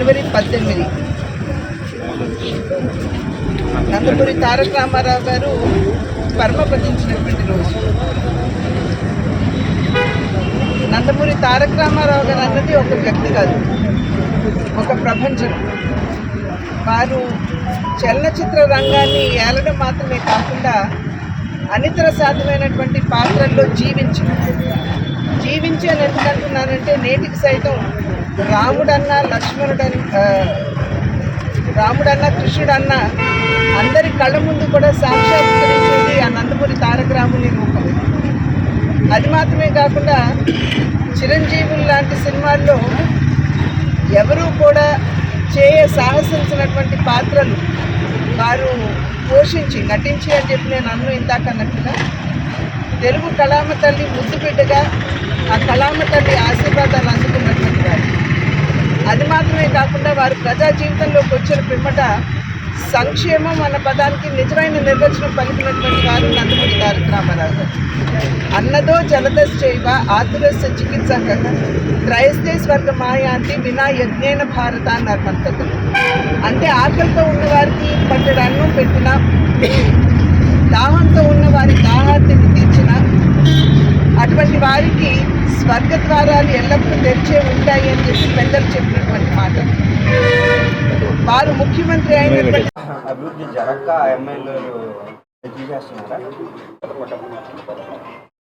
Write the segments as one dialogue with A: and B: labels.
A: జనవరి పద్దెనిమిది. నందమూరి తారక రామారావు గారు పరమపదించినటువంటి రోజు. నందమూరి తారక రామారావు గారు అన్నది ఒక వ్యక్తి కాదు ఒక ప్రపంచం. వారు చలనచిత్ర రంగాన్ని ఏలడం మాత్రమే కాకుండా అనితర సాధ్యమైనటువంటి పాత్రల్లో జీవించి జీవించి అని ఎందుకంటున్నానంటే నేటికి సైతం రాముడన్న లక్ష్మణుడన్న ఆ, రాముడన్న కృష్ణుడన్న అందరి కళ్ళ ముందు కూడా సాక్షాత్కరించేది ఆ నందమూరి తారక రాముని రూపం. అది మాత్రమే కాకుండా చిరంజీవులు లాంటి సినిమాల్లో ఎవరూ కూడా చేయ సాహసించినటువంటి పాత్రలు వారు పోషించి నటించి అని చెప్పి నేను అన్ను ఇందాక అన్నట్టుగా తెలుగు కళామ తల్లి ముద్దుబిడ్డగా ఆ కళామ తల్లి ఆశీర్వాదాలు అందుకున్నటువంటి అది మాత్రమే కాకుండా వారు ప్రజా జీవితంలోకి వచ్చిన పిమ్మట సంక్షేమం అన్న పదానికి నిజమైన నిర్వచనం పలికినటువంటి వారు నందమూరి తారక రామారావు గారు. అన్నదో జలదశ్చైవ ఆతురస్య చికిత్స త్రయస్తే స్వర్గ మాయాంతి వినా యజ్ఞైన భారత అన్నారు మన అంటే ఆకలితో ఉన్నవారికి వారికి అన్నం పెట్టిన దాహంతో ఉన్న వారి దాహార్తిని తీర్చిన అటువంటి వారికి స్వర్గ ద్వారాలు ఎల్లప్పుడూ తెరిచే ఉంటాయి అని చెప్పి పెద్దలు చెప్పినటువంటి మాట. వారు ముఖ్యమంత్రి అయినటువంటి
B: అభివృద్ధి జరగక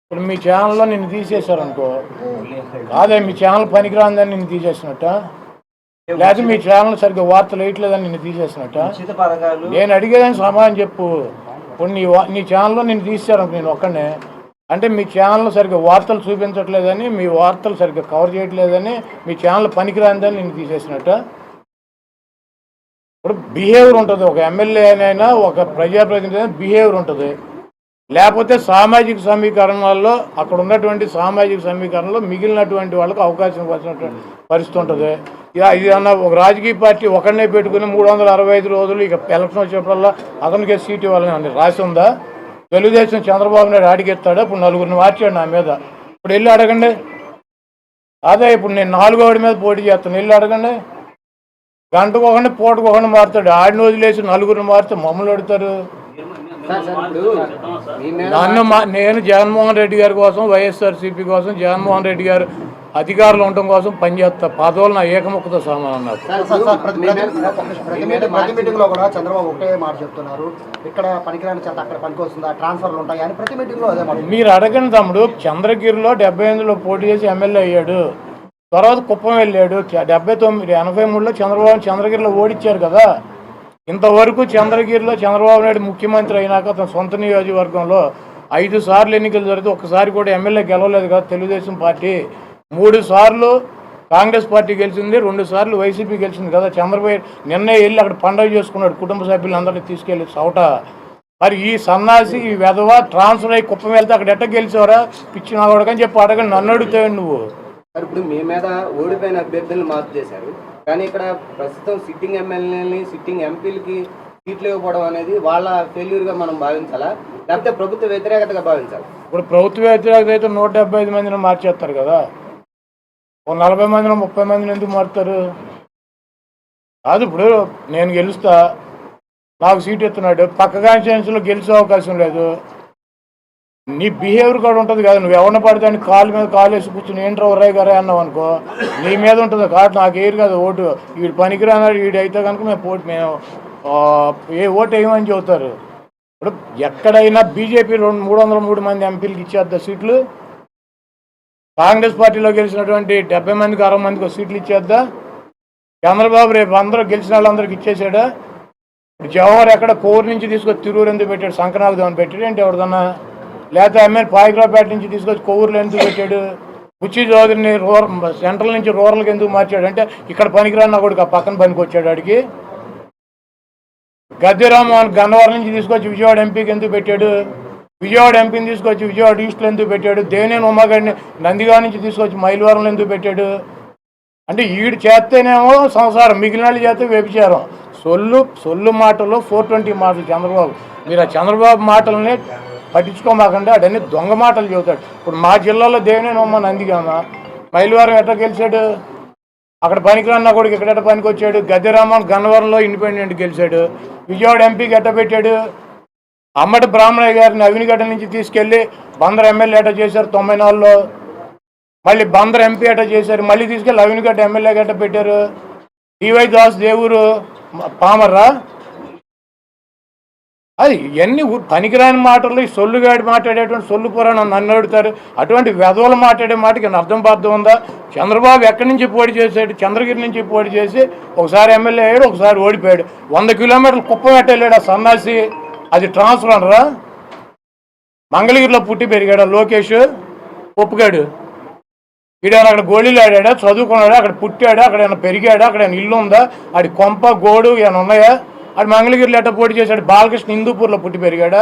C: ఇప్పుడు మీ ఛానల్లో నిన్ను తీసేశారు అనుకో కాదే మీ ఛానల్ పనికిరాందని నిన్ను తీసేసినట్ట? లేదా మీ ఛానల్ సరిగ్గా వార్తలు వేయట్లేదని నిన్ను తీసేసినట్ట? నేను అడిగేదాన్ని సమాధానం చెప్పు. ఇప్పుడు నీ నీ ఛానల్లో నేను తీసేశారు అనుకో నేను ఒక్కనే అంటే మీ ఛానల్ సరిగ్గా వార్తలు చూపించట్లేదని మీ వార్తలు సరిగ్గా కవర్ చేయట్లేదని మీ ఛానల్ పనికిరాందని నేను తీసేసినట్ట. ఇప్పుడు బిహేవియర్ ఉంటుంది. ఒక ఎమ్మెల్యేనైనా ఒక ప్రజాప్రతినిధి అయినా బిహేవియర్ ఉంటుంది. లేకపోతే సామాజిక సమీకరణాల్లో అక్కడ ఉన్నటువంటి సామాజిక సమీకరణలో మిగిలినటువంటి వాళ్ళకి అవకాశం వచ్చినటువంటి పరిస్థితి ఉంటుంది. ఇక ఇది అన్న ఒక రాజకీయ పార్టీ ఒకరినే పెట్టుకుని మూడు వందల అరవై ఐదు రోజులు ఇక ఎలక్షన్ వచ్చినప్పుడల్లా అతనికే సీట్ ఇవ్వాలని అని రాసి ఉందా? తెలుగుదేశం చంద్రబాబు నాయుడు అడిగెత్తాడు ఇప్పుడు నలుగురిని మార్చాడు నా మీద. ఇప్పుడు వెళ్ళి అడగండి అదే ఇప్పుడు నేను నాలుగో వాడి మీద పోటీ చేస్తాను. వెళ్ళి అడగండి గంటకు ఒకటి పూటకు ఒకటి మారుతాడు. ఆడిని వదిలేసి నలుగురిని మారితే మమ్మల్ని అడుగుతారు. నన్ను మా నేను జగన్మోహన్ రెడ్డి గారి కోసం వైఎస్ఆర్సీపీ కోసం జగన్మోహన్ రెడ్డి గారు అధికారులు ఉండటం కోసం పనిచేస్తా పదవులు నా ఏకముఖతో సమానం నాకు.
D: ప్రతి మీటింగ్లో కూడా చంద్రబాబు ఒకటే మాట చెప్తున్నారు. ఇక్కడ పనికిరాని అక్కడ ట్రాన్స్ఫర్లు ఉంటాయి? అని ప్రతి మీటింగ్లో అదే మాట
C: మీరు అడగండి తమ్ముడు. చంద్రగిరిలో డెబ్బై ఎనిమిదిలో పోటీ చేసి ఎమ్మెల్యే అయ్యాడు. తర్వాత కుప్పం వెళ్ళాడు. డెబ్బై తొమ్మిది ఎనభై మూడులో చంద్రబాబు చంద్రగిరిలో ఓడిచ్చారు కదా. ఇంతవరకు చంద్రగిరిలో చంద్రబాబు నాయుడు ముఖ్యమంత్రి అయినాక అతని సొంత నియోజకవర్గంలో ఐదు సార్లు ఎన్నికలు జరిగితే ఒక్కసారి కూడా ఎమ్మెల్యే గెలవలేదు కదా తెలుగుదేశం పార్టీ. మూడు సార్లు కాంగ్రెస్ పార్టీ గెలిచింది రెండు సార్లు వైసీపీ గెలిచింది కదా. చంద్రబాబు నిన్నే వెళ్ళి అక్కడ పండుగ చేసుకున్నాడు కుటుంబ సభ్యులందరినీ తీసుకెళ్ళి సౌట మరి ఈ సన్నాసి ఈ వెధవ ట్రాన్స్ఫర్ అయ్యి కుప్పం వెళ్తే అక్కడ ఎట్ట గెలిచావరా? పిచ్చి నా కొడుకని చెప్పి అడగండి నన్ను అడుగుతావు నువ్వు?
E: ఇప్పుడు మీ మీద ఓడిపోయిన అభ్యర్థులను మార్పు చేశారు. కానీ ఇక్కడ ప్రస్తుతం సిట్టింగ్ ఎమ్మెల్యేలని సిట్టింగ్ ఎంపీలకి సీట్లు ఇవ్వకపోవడం అనేది వాళ్ళ failure గా మనం భావించాలా? లేకపోతే ప్రభుత్వ వ్యతిరేకతగా భావించాలా?
C: ఇప్పుడు ప్రభుత్వ వ్యతిరేకత అయితే నూట డెబ్బై ఐదు మందిని మార్చేస్తారు కదా. నలభై మందిలో ముప్పై మందిని ఎందుకు మారుతారు? కాదు ఇప్పుడు నేను గెలుస్తా. నాకు సీట్ ఎత్తున్నాడు. పక్క కాన్స్టిట్యున్సీలో గెలిచే అవకాశం లేదు. నీ బిహేవియర్ కూడా ఉంటుంది కదా. నువ్వు ఎవరిని పడితే అని కాలు మీద కాలు వేసి కూర్చుని ఏంట్రా ఒర్రాయి గారే అన్నావు అనుకో నీ మీద ఉంటుంది కాదు నాకు ఏరు కదా ఓటు. వీడు పనికిరాన్నాడు వీడు అయితే కనుక మేము పోటీ మేము ఏ ఓటు వేయమని చెబుతారు. ఇప్పుడు ఎక్కడైనా బీజేపీ రెండు మూడు వందల మూడు మంది ఎంపీలకు ఇచ్చేద్దా సీట్లు? కాంగ్రెస్ పార్టీలో గెలిచినటువంటి డెబ్బై మందికి అరవై మందికి సీట్లు ఇచ్చేద్దా? చంద్రబాబు రేపు అందరూ గెలిచిన వాళ్ళందరికి ఇచ్చేసాడా? ఇప్పుడు జవహర్ ఎక్కడ కోరు నుంచి తీసుకొచ్చి తిరూరు ఎందుకు పెట్టాడు? సంక్రాంతి పెట్టాడు ఏంటి ఎవరిదన్నా? లేకపోతే ఎమ్మెల్యే పాయిగ్రాపేట నుంచి తీసుకొచ్చి కొవ్వూరులో ఎందుకు పెట్టాడు? బుచ్చి చౌదరిని రూరల్ సెంట్రల్ నుంచి రూరల్కి ఎందుకు మార్చాడు? అంటే ఇక్కడ పనికిరాన్న కొడుకు ఆ పక్కన పనికి వచ్చాడు ఆడికి. గద్దెరామోహన్ గన్నవరం నుంచి తీసుకొచ్చి విజయవాడ ఎంపీకి ఎందుకు పెట్టాడు? విజయవాడ ఎంపీని తీసుకొచ్చి విజయవాడ ఈస్ట్లో ఎందుకు పెట్టాడు? దేవినేని ఉమాగడిని నందిగా నుంచి తీసుకొచ్చి మైలవరంలో ఎందుకు పెట్టాడు? అంటే ఈడు చేస్తేనేమో సంసారం మిగిలిన వాళ్ళు చేస్తే వ్యభిచారం. సొల్లు సొల్లు మాటలు ఫోర్ ట్వంటీ మాటలు చంద్రబాబు. మీరు ఆ చంద్రబాబు మాటలని పట్టించుకోమాకండి అడన్నీ దొంగ మాటలు చెబుతాడు. ఇప్పుడు మా జిల్లాలో దేవినేని ఉమ్మ నందిగామ మైలవరం ఎట్లా గెలిచాడు? అక్కడ పనికిరన్నా కూడా ఇక్కడ పనికి వచ్చాడు గద్దెరామన్ గన్నవరంలో ఇండిపెండెంట్ గెలిచాడు. విజయవాడ ఎంపీకి ఎట్ట పెట్టాడు? అమ్మటి బ్రాహ్మణయ్య గారిని అవినిగడ్డ నుంచి తీసుకెళ్ళి బందర్ ఎమ్మెల్యే అట చేశారు తొంభై నాలుగులో మళ్ళీ బందర్ ఎంపీ అట చేశారు మళ్ళీ తీసుకెళ్ళి అవినిగడ్డ ఎమ్మెల్యే గట్ట పెట్టారు. డివై దాస్ దేవురు పామర్రా? అది ఇవన్నీ పనికిరాని మాటలు ఈ సొల్లుగాడి మాట్లాడేటువంటి సొల్లు పురాణం నన్ను అడుగుతారు. అటువంటి వెధవలు మాట్లాడే మాటకి అర్థం బాధ్యం ఉందా? చంద్రబాబు ఎక్కడి నుంచి పోటీ చేశాడు? చంద్రగిరి నుంచి పోటీ చేసి ఒకసారి ఎమ్మెల్యే అయ్యాడు ఒకసారి ఓడిపోయాడు. వంద కిలోమీటర్లు కుప్పం ఎట్టలేడు ఆ సన్నాసి. అది ట్రాన్స్ఫర్ అనరా మంగళగిరిలో పుట్టి పెరిగాడు లోకేష్? ఒప్పుగాడు వీడేమైనా అక్కడ గోళీలు ఆడాడా? చదువుకున్నాడా? అక్కడ పుట్టాడా? అక్కడ ఏమైనా పెరిగాడా? అక్కడ ఏమైనా ఇల్లు ఉందా? ఆడి కొంప గోడు ఏమైనా ఉన్నాయా? ఆడు మంగళగిరిలో ఎట్ట పోటీ చేశాడు? బాలకృష్ణ హిందూపూర్లో పుట్టి పెరిగాడా?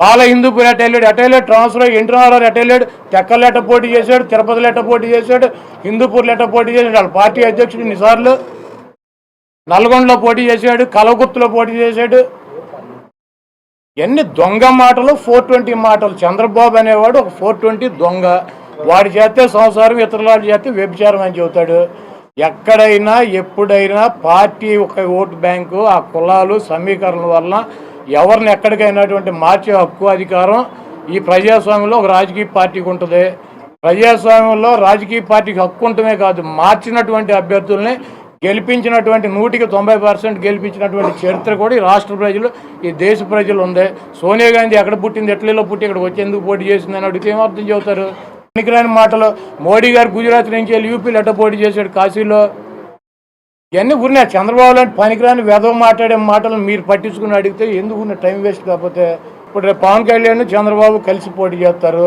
C: బాల హిందూపూర్ ఎట్ట వెళ్ళాడు? ఎట్ట వెళ్ళాడు? ట్రాన్స్ఫర్ అయ్యి ఎన్టీ ఎట్ట వెళ్ళాడు? తెక్కలు ఎట్ట పోటీ చేశాడు? తిరుపతిలో ఎట్ట పోటీ చేశాడు? హిందూపూర్లో ఎట్ట పోటీ చేశాడు? వాళ్ళ పార్టీ అధ్యక్షుడు ఇన్నిసార్లు? నల్గొండలో పోటీ చేశాడు? కలగుర్తులో పోటీ చేశాడు? ఎన్ని దొంగ మాటలు? ఫోర్ ట్వంటీ మాటలు. చంద్రబాబు అనేవాడు ఒక ఫోర్ ట్వంటీ దొంగ. వాడి చేస్తే సంసారం ఇతరుల చేస్తే వ్యభిచారం అని చెబుతాడు. ఎక్కడైనా ఎప్పుడైనా పార్టీ ఒక ఓటు బ్యాంకు ఆ కులాలు సమీకరణల వల్ల ఎవరిని ఎక్కడికైనాటువంటి మార్చే హక్కు అధికారం ఈ ప్రజాస్వామ్యంలో ఒక రాజకీయ పార్టీకి ఉంటుంది. ప్రజాస్వామ్యంలో రాజకీయ పార్టీకి హక్కు ఉండటమే కాదు మార్చినటువంటి అభ్యర్థుల్ని గెలిపించినటువంటి నూటికి తొంభై పర్సెంట్ గెలిపించినటువంటి చరిత్ర కూడా ఈ రాష్ట్ర ప్రజలు ఈ దేశ ప్రజలు ఉంది. సోనియా గాంధీ ఎక్కడ పుట్టింది ఎట్లీలో పుట్టి ఇక్కడ వచ్చేందుకు పోటీ పోటీ చేసిందని అడిగితే ఏం అర్థం చెబుతారు? పనికిరాని మాటలు. మోడీ గారు గుజరాత్ నుంచి వెళ్ళి యూపీలో ఎట్ట పోటీ చేశాడు కాశీలో. ఇవన్నీ ఉన్నాయి చంద్రబాబు లాంటి పనికిరాని వెధవ మాట్లాడే మాటలు మీరు పట్టించుకుని అడిగితే ఎందుకు ఉన్న టైం వేస్ట్ కాకపోతే? ఇప్పుడు రేపు పవన్ కళ్యాణ్ చంద్రబాబు కలిసి పోటీ చేస్తారు.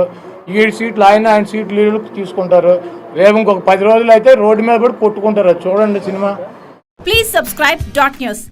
C: ఏడు సీట్లు ఆయన ఆయన సీట్లు వీళ్ళు తీసుకుంటారు. రేపు ఇంకొక పది రోజులు అయితే రోడ్డు మీద కూడా కొట్టుకుంటారు. చూడండి cinema.
F: Please subscribe dot news